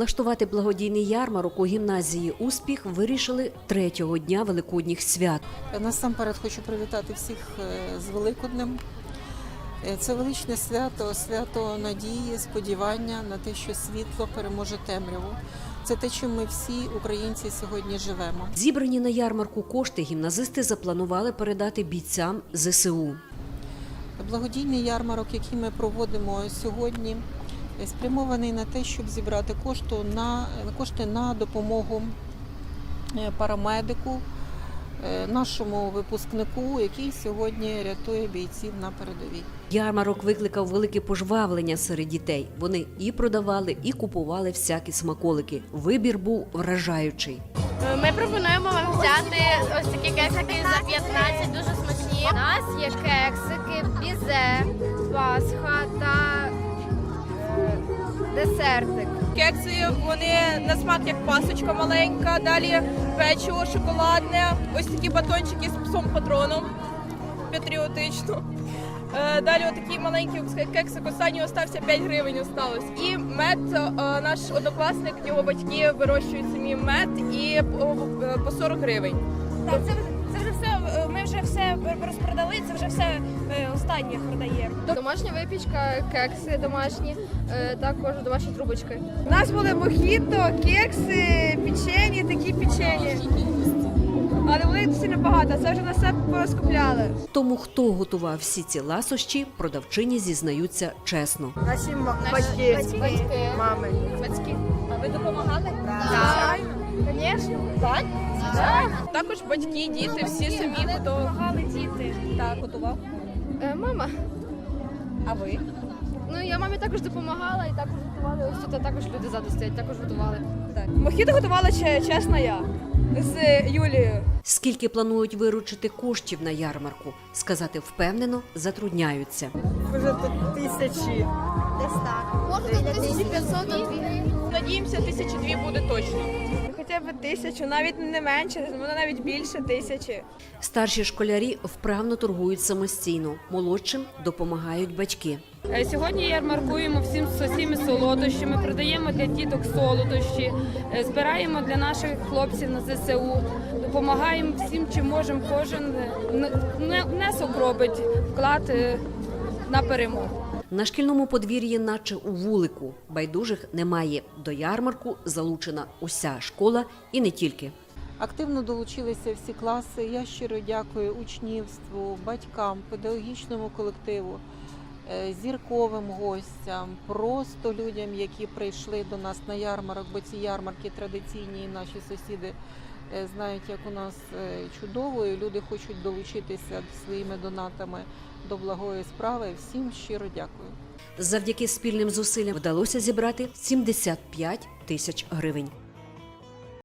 Влаштувати благодійний ярмарок у гімназії Успіх вирішили третього дня великодніх свят. Насамперед хочу привітати всіх е, з Великоднем. Е, Це величне свято, свято надії, сподівання на те, що світло переможе темряву. Це те, чим ми всі українці сьогодні живемо. Зібрані на ярмарку кошти гімназисти запланували передати бійцям ЗСУ. Благодійний ярмарок, який ми проводимо сьогодні, спрямований на те, щоб зібрати кошти на, кошти на допомогу е, парамедику, е, нашому випускнику, який сьогодні рятує бійців на передовій. Ярмарок викликав велике пожвавлення серед дітей. Вони і продавали, і купували всякі смаколики. Вибір був вражаючий. Ми пропонуємо вам взяти ось такі кексики за 15, дуже смачні. У нас є кексики, бізе, пасха та е, десертик. Кекси вони на смак як пасочка маленька, далі печиво шоколадне, ось такі батончики з псом патроном патріотично. Е, Далі отакий маленький кексик, останній остався 5 гривень осталось. І мед, е, наш однокласник, його батьки вирощують самі мед і по, по 40 гривень. Так, це, це вже все. е, Ми вже все розпродали. Це вже все е, останнє продаємо. Домашня випічка, кекси домашні, е, також домашні трубочки. У нас були мохіто, кекси, печені, такі печені. Але вони сильно багато, це вже на себе порозкупляли. Тому хто готував всі ці ласощі, продавчині зізнаються чесно. Наші Батьки, батьки, мами. батьки. А ви допомагали? Так, звісно. Так? Також батьки, діти, всі самі готові. Допомагали діти. Так, готував. Е, Мама. А ви? Ну я мамі також допомагала і також готували. Ось тут також люди ззаду стоять, також готували. Мохіто готувала че- чесно я з Юлією. Скільки планують виручити коштів на ярмарку, сказати впевнено затрудняються. Вже тут тисячі. Може, 1500 на 2 гривні. Надіємося, тисячі дві буде точно. Хоча б тисячу, навіть не менше, воно навіть більше тисячі. Старші школярі вправно торгують самостійно, молодшим допомагають батьки. Е, Сьогодні ярмаркуємо всім з солодощами, продаємо для діток солодощі, е, збираємо для наших хлопців на ЗСУ, допомагаємо всім, чим можемо. Кожен е, не- внесок робить вклад е, на перемогу. На шкільному подвір'ї, наче у вулику, байдужих немає. До ярмарку залучена уся школа і не тільки. Активно долучилися всі класи. Я щиро дякую учнівству, батькам, педагогічному колективу, е, зірковим гостям, просто людям, які прийшли до нас на ярмарок, бо ці ярмарки традиційні, наші сусіди знають, як у нас е, чудово, і люди хочуть долучитися своїми донатами до благої справи. Всім щиро дякую. Завдяки спільним зусиллям вдалося зібрати 75 тисяч гривень.